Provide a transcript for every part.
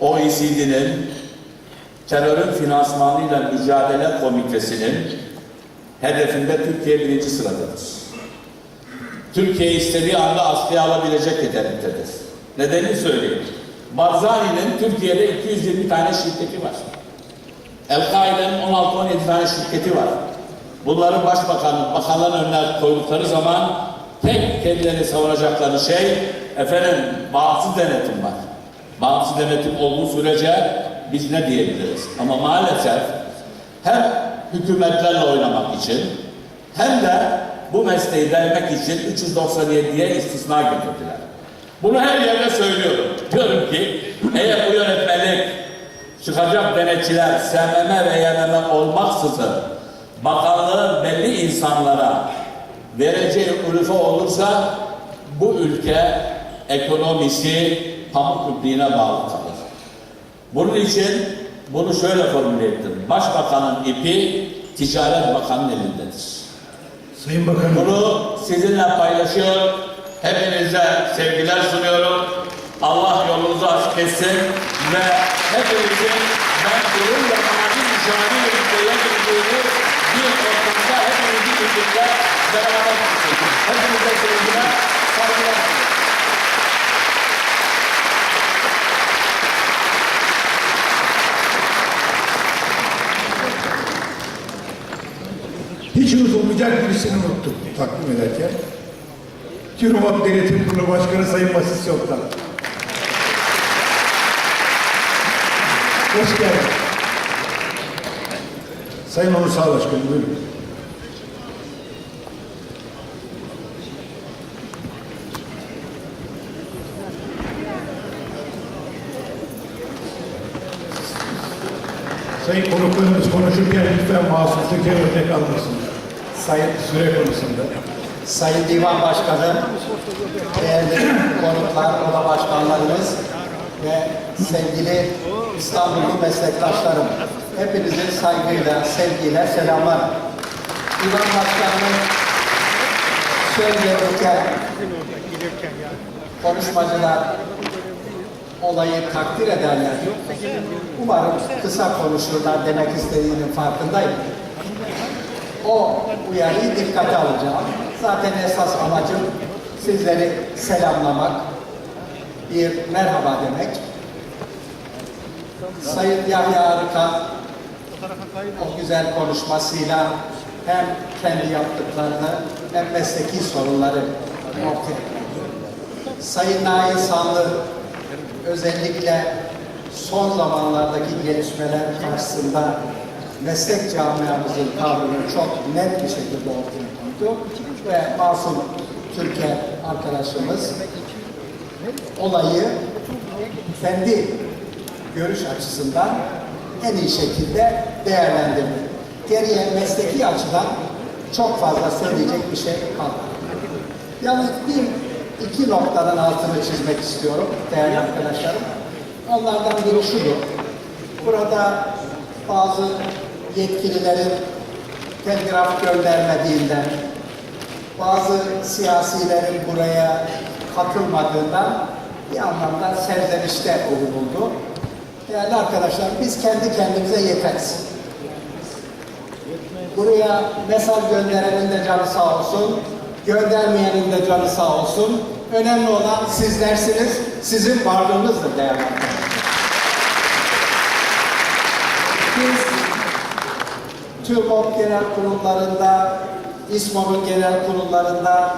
OECD'nin terörün finansmanıyla mücadele komitesinin hedefinde Türkiye birinci sıradadır. Türkiye istediği anda askıya alabilecek yetenektedir. Nedenini söyleyeyim. Barzani'nin Türkiye'de 220 tane şirketi var. El-Kaide'nin 16-17 tane şirketi var. Bunları başbakan, bakanların önüne koydukları zaman tek kendilerini savunacakları şey efendim bağımsız denetim var. Bağımsız denetim olduğu sürece biz ne diyebiliriz? Ama maalesef hem hükümetlerle oynamak için hem de bu mesleği vermek için 397'ye istisna getirdiler. Bunu her yerde söylüyorum. Diyorum ki eğer bu yönetmelik çıkacak denetçiler SMM ve YMM olmaksızın bakanlığın belli insanlara vereceği ülfe olursa bu ülke ekonomisi pamuk ipliğine bağlı kalır. Bunun için bunu şöyle formüle ettim. Başbakanın ipi Ticaret Bakanı'nın elindedir. Sayın Bakanım, Bunu sizinle paylaşıyor. Hepinize sevgiler sunuyorum. Allah yolunuzu açık etsin ve hepinizin ben gururla mavi mücadele edildiğini bir ortamda hepinizi birlikte beraber tutacağım. Hepinize sevgiler, saygılar sunuyorum. Hiç unutulmayacak birisini unuttum takdim ederken. TÜRMOP Denetim Kurulu Başkanı Sayın Basit Yoktan. Hoş geldin. Sayın Onur Sağ Başkanım buyurun. Sayın konuklarımız konuşurken lütfen mahsusluke örnek almasın. Sayın Süre konusunda. Sayın Divan Başkanı, değerli konuklar, oda başkanlarımız ve sevgili İstanbullu meslektaşlarım. Hepinizi saygıyla, sevgiyle selamlar. Divan Başkanı'nın söz konuşmacılar olayı takdir ederler. Umarım kısa konuşurlar demek istediğinin farkındayım. O uyarıyı dikkate alacağım. Zaten esas amacım sizleri selamlamak, bir merhaba demek. Sayın Yahya Arıkan o güzel konuşmasıyla hem kendi yaptıklarını hem mesleki sorunları ortaya. Sayın Nail Sanlı özellikle son zamanlardaki gelişmeler karşısında meslek camiamızın tavrını çok net bir şekilde ortaya koydu ve Masum Türkiye arkadaşımız olayı kendi görüş açısından en iyi şekilde değerlendirdi. Geriye mesleki açıdan çok fazla söyleyecek bir şey kalmadı. Yalnız bir iki noktanın altını çizmek istiyorum değerli arkadaşlarım. Onlardan biri şudur. Burada bazı yetkililerin telgraf göndermediğinden, bazı siyasilerin buraya katılmadığından bir anlamda serzenişte bulunuldu. Değerli arkadaşlar biz kendi kendimize yeteriz. Buraya mesaj gönderenin de canı sağ olsun, göndermeyenin de canı sağ olsun. Önemli olan sizlersiniz, sizin varlığınızdır değerli arkadaşlar. Biz TÜRMOP genel kurullarında, İSMO'nun genel kurullarında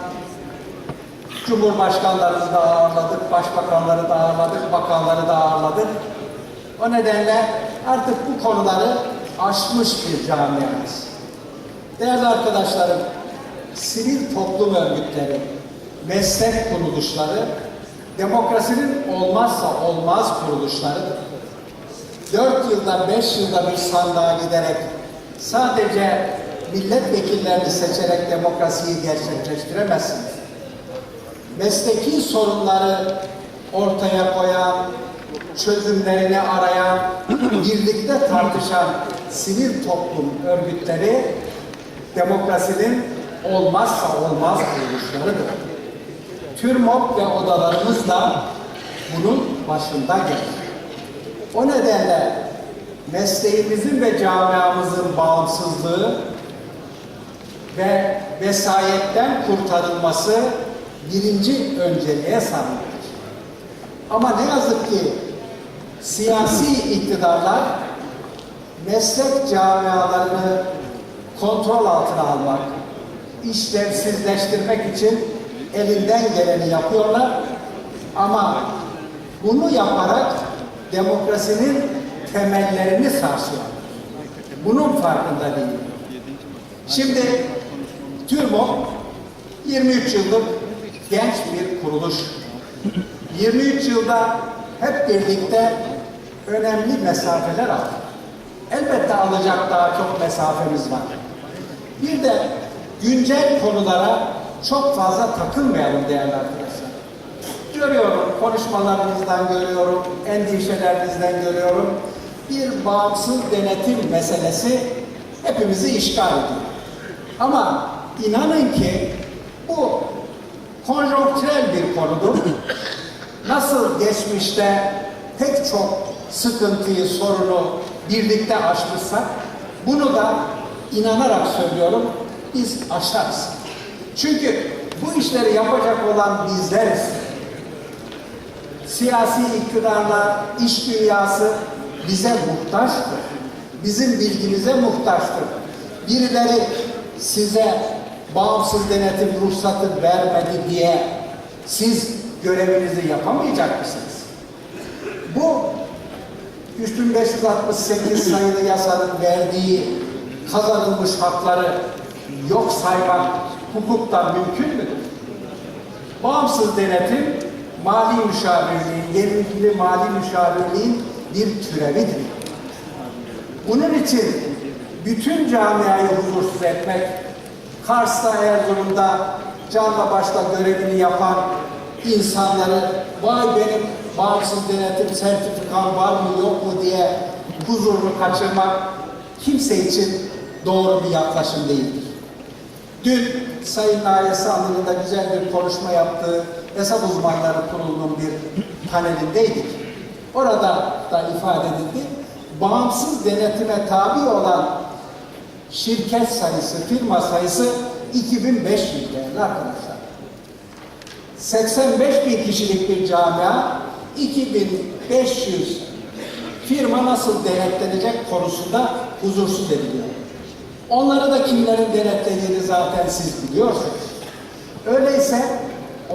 Cumhurbaşkanlarını da ağırladık, başbakanları da ağırladık, bakanları da ağırladık. O nedenle artık bu konuları aşmış bir camiamız. Değerli arkadaşlarım, sivil toplum örgütleri, meslek kuruluşları, demokrasinin olmazsa olmaz kuruluşlarıdır. Dört yılda, beş yılda bir sandığa giderek sadece milletvekillerini seçerek demokrasiyi gerçekleştiremezsiniz. Mesleki sorunları ortaya koyan, çözümlerini arayan, birlikte tartışan sivil toplum örgütleri demokrasinin olmazsa olmaz kuruluşlarıdır. TÜRMOP ve odalarımız da bunun başında gelir. O nedenle mesleğimizin ve camiamızın bağımsızlığı ve vesayetten kurtarılması birinci önceliğe sahiptir. Ama ne yazık ki siyasi iktidarlar meslek camialarını kontrol altına almak, işlevsizleştirmek için elinden geleni yapıyorlar. Ama bunu yaparak demokrasinin temellerini sarsıyorlar. Bunun farkında değil. Şimdi TÜRMOK 23 yıllık genç bir kuruluş. 23 yılda hep birlikte önemli mesafeler aldık. Elbette alacak daha çok mesafemiz var. Bir de güncel konulara çok fazla takılmayalım değerli arkadaşlar. Görüyorum, konuşmalarınızdan görüyorum, endişelerinizden görüyorum. Bir bağımsız denetim meselesi hepimizi işgal ediyor. Ama inanın ki bu konjonktürel bir konudur. Nasıl geçmişte pek çok sıkıntıyı, sorunu birlikte aşmışsak, bunu da inanarak söylüyorum, biz aşarız. Çünkü bu işleri yapacak olan bizleriz. Siyasi iktidarlar, iş dünyası bize muhtaçtır. Bizim bilgimize muhtaçtır. Birileri size bağımsız denetim ruhsatı vermedi diye siz görevinizi yapamayacak mısınız? Bu 3568 sayılı yasanın verdiği kazanılmış hakları yok saymak hukukta mümkün müdür? Bağımsız denetim mali müşavirliğin, yerli mali müşavirliğin bir türevidir. Bunun için bütün camiayı huzursuz etmek, Kars'ta, Erzurum'da canla başla görevini yapan insanları vay benim bağımsız denetim sertifikam var mı yok mu diye huzurunu kaçırmak kimse için doğru bir yaklaşım değildir. Dün Sayın Nail Sandı'nın da güzel bir konuşma yaptığı hesap uzmanları kurulunun bir panelindeydik. Orada da ifade edildi. Bağımsız denetime tabi olan şirket sayısı, firma sayısı 2500 değerli arkadaşlar. 85 bin kişilik bir camia 2500 firma nasıl denetlenecek konusunda huzursuz ediliyor. Onları da kimlerin denetlediğini zaten siz biliyorsunuz. Öyleyse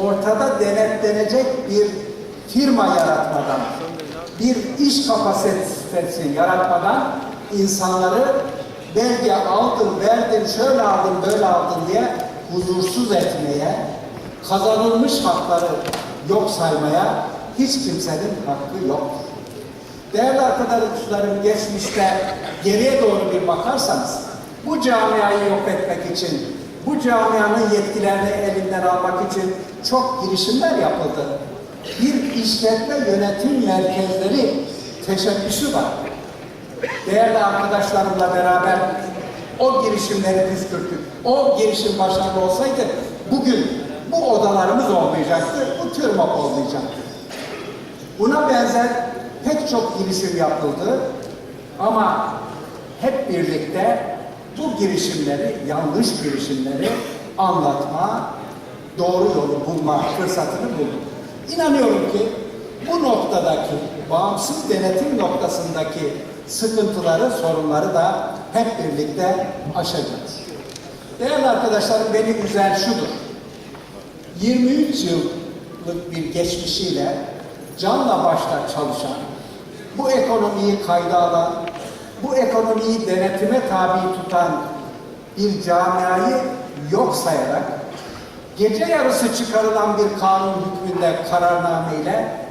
ortada denetlenecek bir firma yaratmadan, bir iş kapasitesi yaratmadan insanları belge aldın, verdin, şöyle aldın, böyle aldın diye huzursuz etmeye, kazanılmış hakları yok saymaya hiç kimsenin hakkı yok. Değerli arkadaşlarım geçmişte geriye doğru bir bakarsanız bu camiayı yok etmek için, bu camianın yetkilerini elinden almak için çok girişimler yapıldı. Bir işletme yönetim merkezleri teşebbüsü var. Değerli arkadaşlarımla beraber o girişimleri püskürttük. O girişim başarılı olsaydı bugün bu odalarımız olmayacaktı, bu TÜRMOK olmayacaktı. Buna benzer pek çok girişim yapıldı ama hep birlikte bu girişimleri, yanlış girişimleri anlatma, doğru yolu bulma fırsatını bulduk. İnanıyorum ki bu noktadaki, bağımsız denetim noktasındaki sıkıntıları, sorunları da hep birlikte aşacağız. Değerli arkadaşlarım beni güzel şudur. 23 yıllık bir geçmişiyle canla başla çalışan, bu ekonomiyi kayda alan, bu ekonomiyi denetime tabi tutan bir camiayı yok sayarak, gece yarısı çıkarılan bir kanun hükmünde kararnameyle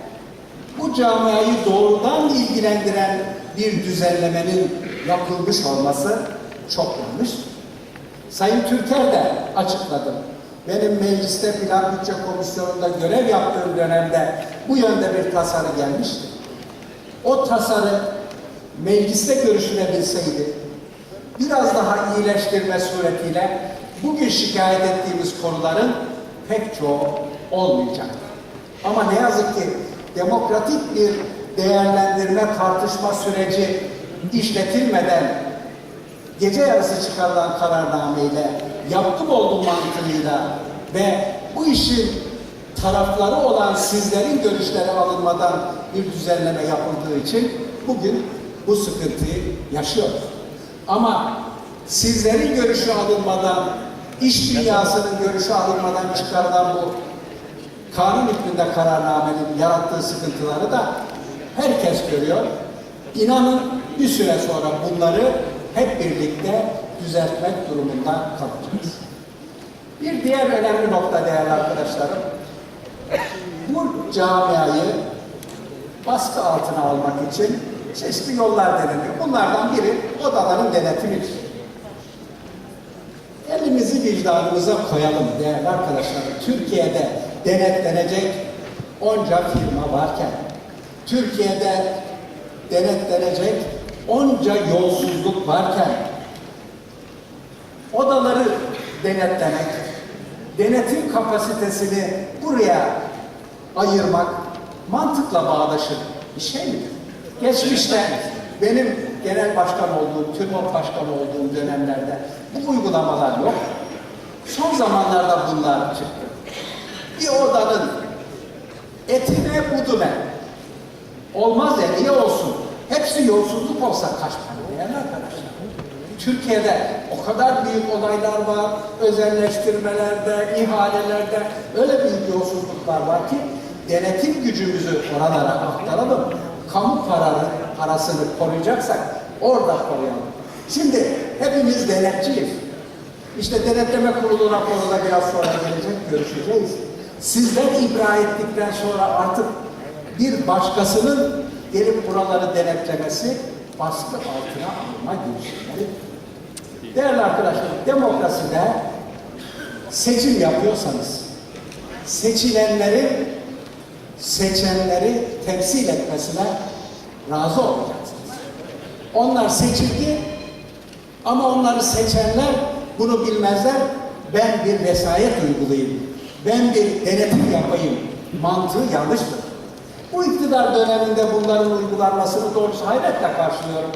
bu camiayı doğrudan ilgilendiren bir düzenlemenin yapılmış olması çok yanlış. Sayın Türker de açıkladı. Benim mecliste plan bütçe komisyonunda görev yaptığım dönemde bu yönde bir tasarı gelmişti. O tasarı mecliste görüşülebilseydi, biraz daha iyileştirme suretiyle bugün şikayet ettiğimiz konuların pek çoğu olmayacak. Ama ne yazık ki demokratik bir değerlendirme, tartışma süreci işletilmeden gece yarısı çıkarılan kararnameyle yaptım olduğu mantığıyla ve bu işin tarafları olan sizlerin görüşleri alınmadan bir düzenleme yapıldığı için bugün bu sıkıntıyı yaşıyoruz. Ama sizlerin görüşü alınmadan, iş dünyasının görüşü alınmadan çıkarılan bu kanun hükmünde kararnamenin yarattığı sıkıntıları da herkes görüyor. İnanın bir süre sonra bunları hep birlikte düzeltmek durumunda kalacağız. Bir diğer önemli nokta değerli arkadaşlarım, bu camiayı baskı altına almak için çeşitli yollar deneniyor. Bunlardan biri odaların denetimidir. Elimizi vicdanımıza koyalım değerli arkadaşlar. Türkiye'de denetlenecek onca firma varken, Türkiye'de denetlenecek onca yolsuzluk varken, odaları denetlemek, denetim kapasitesini buraya ayırmak mantıkla bağdaşır bir şey midir? Geçmişte benim genel başkan olduğum, TÜRMOP başkanı olduğum dönemlerde bu uygulamalar yok. Son zamanlarda bunlar çıktı. Bir odanın etine budune olmaz ya niye olsun? Hepsi yolsuzluk olsa kaç para değerli arkadaşlar? Türkiye'de o kadar büyük olaylar var, özelleştirmelerde, ihalelerde öyle büyük yolsuzluklar var ki denetim gücümüzü oralara aktaralım. Kamu parası, parasını koruyacaksak orada koruyalım. Şimdi hepimiz denetçiyiz. İşte denetleme kurulu raporunda biraz sonra gelecek, görüşeceğiz. Sizler ibra ettikten sonra artık bir başkasının gelip buraları denetlemesi baskı altına alma girişimleri. Değerli arkadaşlar, demokraside seçim yapıyorsanız seçilenlerin seçenleri temsil etmesine razı olacaksınız. Onlar seçildi ama onları seçenler bunu bilmezler. Ben bir vesayet uygulayayım. Ben bir denetim yapayım. Mantığı yanlıştır. Bu iktidar döneminde bunların uygulanmasını doğrusu hayretle karşılıyorum.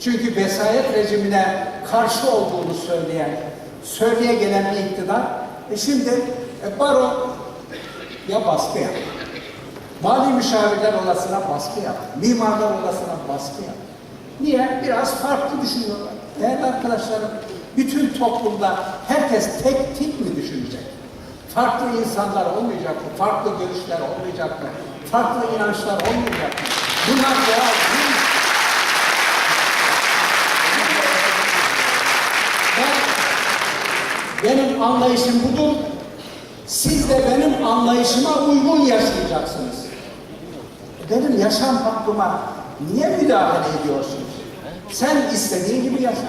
Çünkü vesayet rejimine karşı olduğunu söyleyen, söyleye gelen bir iktidar, e şimdi e, baro ya baskı yap. Mali müşavirler odasına baskı yap. Mimarlar odasına baskı yap. Niye? Biraz farklı düşünüyorlar. Değerli arkadaşlarım, bütün toplumda herkes tek tip mi düşünecek? Farklı insanlar olmayacak mı? Farklı görüşler olmayacak mı? Farklı inançlar olmayacak mı? Bunlar doğal değil. Ben, benim anlayışım budur. Siz de benim anlayışıma uygun yaşayacaksınız. Benim yaşam hakkıma niye müdahale ediyorsunuz? Sen istediğin gibi yaşa.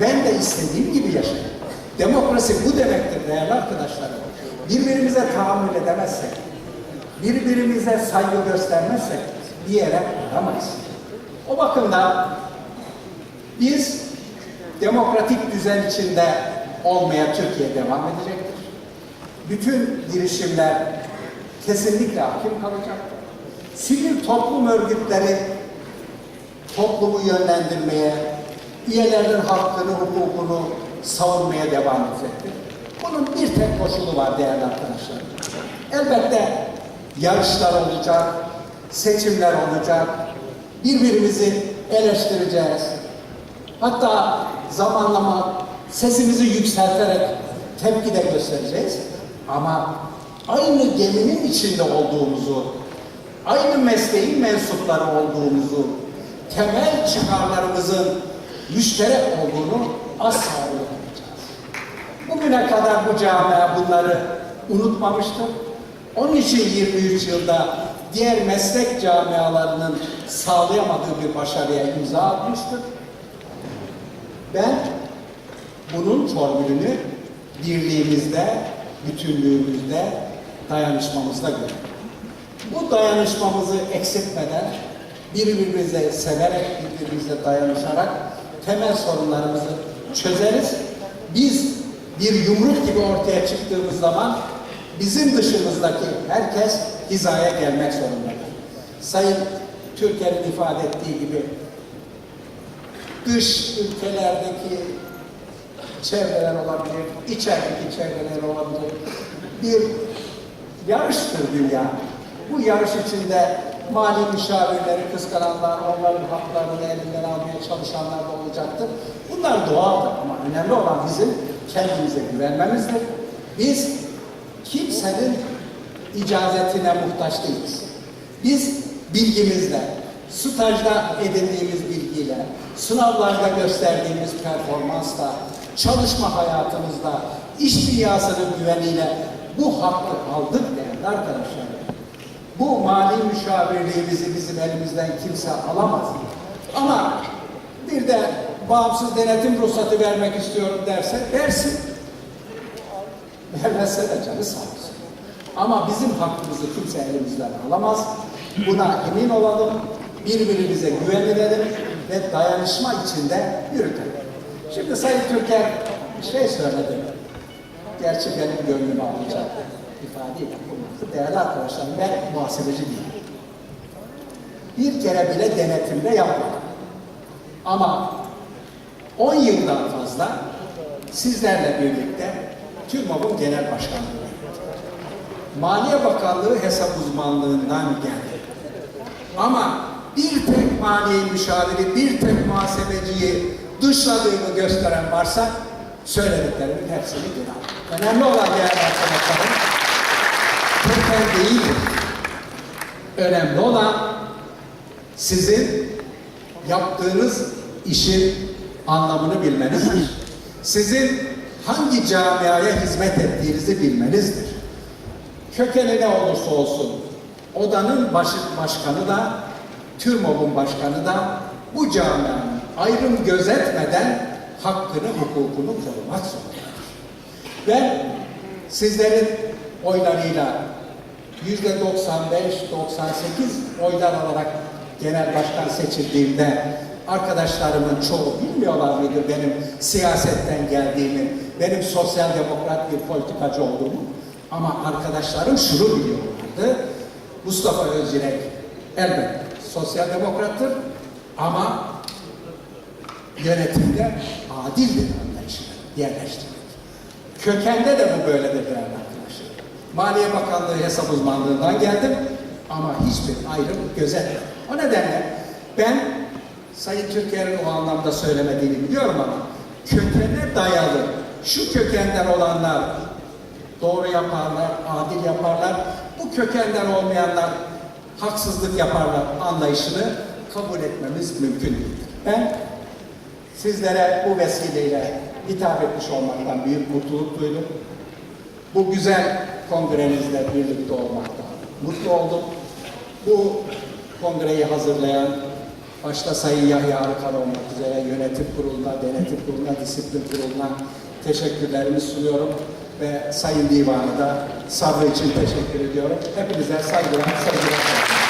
Ben de istediğim gibi yaşayayım. Demokrasi bu demektir değerli arkadaşlar. Birbirimize tahammül edemezsek, birbirimize saygı göstermezsek bir yere varamayız. O bakımdan biz demokratik düzen içinde olmaya Türkiye devam edecektir. Bütün girişimler kesinlikle hakim kalacak. Sivil toplum örgütleri toplumu yönlendirmeye, üyelerin hakkını, hukukunu savunmaya devam edecektir. Bunun bir tek koşulu var değerli arkadaşlar. Elbette yarışlar olacak, seçimler olacak, birbirimizi eleştireceğiz. Hatta zamanlama sesimizi yükselterek tepki de göstereceğiz. Ama aynı geminin içinde olduğumuzu, aynı mesleğin mensupları olduğumuzu, temel çıkarlarımızın müşterek olduğunu asla unutmayacağız. Bugüne kadar bu camia bunları unutmamıştır. Onun için 23 yılda diğer meslek camialarının sağlayamadığı bir başarıya imza atmıştır. Ben bunun formülünü birliğimizde, bütünlüğümüzde, dayanışmamızda görüyorum. Bu dayanışmamızı eksiltmeden birbirimize severek, birbirimize dayanışarak temel sorunlarımızı çözeriz. Biz bir yumruk gibi ortaya çıktığımız zaman bizim dışımızdaki herkes hizaya gelmek zorundadır. Sayın Türker'in ifade ettiği gibi dış ülkelerdeki çevreler olabilir, içerideki çevreler olabilir. Bir yarıştır dünya. Bu yarış içinde mali müşavirleri kıskananlar, onların haklarını elinden almaya çalışanlar da olacaktır. Bunlar doğaldır ama önemli olan bizim kendimize güvenmemizdir. Biz kimsenin icazetine muhtaç değiliz. Biz bilgimizle, stajda edindiğimiz bilgiyle, sınavlarda gösterdiğimiz performansla, çalışma hayatımızda, iş dünyasının güveniyle bu hakkı aldık değerli arkadaşlar. Bu mali müşavirliğimizi bizim elimizden kimse alamaz. Ama bir de bağımsız denetim ruhsatı vermek istiyorum derse versin. Vermezse de canı sağ olsun. Ama bizim hakkımızı kimse elimizden alamaz. Buna emin olalım, birbirimize güvenelim ve dayanışma içinde yürütelim. Şimdi Sayın Türker bir şey söyledi. Gerçi benim gönlümü alacak ifade yapılması. Değerli arkadaşlar ben muhasebeci değilim. Bir kere bile denetimde yapmadım. Ama 10 yıldan fazla sizlerle birlikte TÜRMAB'ın genel başkanlığı Maliye Bakanlığı hesap uzmanlığından geldi. Ama bir tek maliye müşaviri, bir tek muhasebeciyi dışladığını gösteren varsa söylediklerimin hepsini günah. Önemli olan değerli arkadaşlarım, köken değildir. Önemli olan sizin yaptığınız işin anlamını bilmenizdir. Sizin hangi camiaya hizmet ettiğinizi bilmenizdir. Kökeni ne olursa olsun odanın başı, başkanı da TÜRMOB'un başkanı da bu camianın ayrım gözetmeden hakkını, hukukunu korumak zorundadır. Ben sizlerin oylarıyla yüzde 95, 98 oylar alarak genel başkan seçildiğimde arkadaşlarımın çoğu bilmiyorlar mıydı benim siyasetten geldiğimi, benim sosyal demokrat bir politikacı olduğumu. Ama arkadaşlarım şunu biliyorlardı. Mustafa Özcirek elbette sosyal demokrattır ama yönetimde adildir anlayışını yerleştirdik. Kökende de bu böyledir değerli. Maliye Bakanlığı hesap uzmanlığından geldim ama hiçbir ayrım gözetmedim. O nedenle ben Sayın Türker'in o anlamda söylemediğini biliyorum ama kökene dayalı şu kökenden olanlar doğru yaparlar, adil yaparlar. Bu kökenden olmayanlar haksızlık yaparlar anlayışını kabul etmemiz mümkün. Ben sizlere bu vesileyle hitap etmiş olmaktan büyük mutluluk duydum. Bu güzel kongrenizle birlikte olmaktan mutlu oldum. Bu kongreyi hazırlayan başta Sayın Yahya Arıkan olmak üzere yönetim kuruluna, denetim kuruluna, disiplin kuruluna teşekkürlerimi sunuyorum ve Sayın Divan'a da sabrı için teşekkür ediyorum. Hepinize saygılar, sevgiler.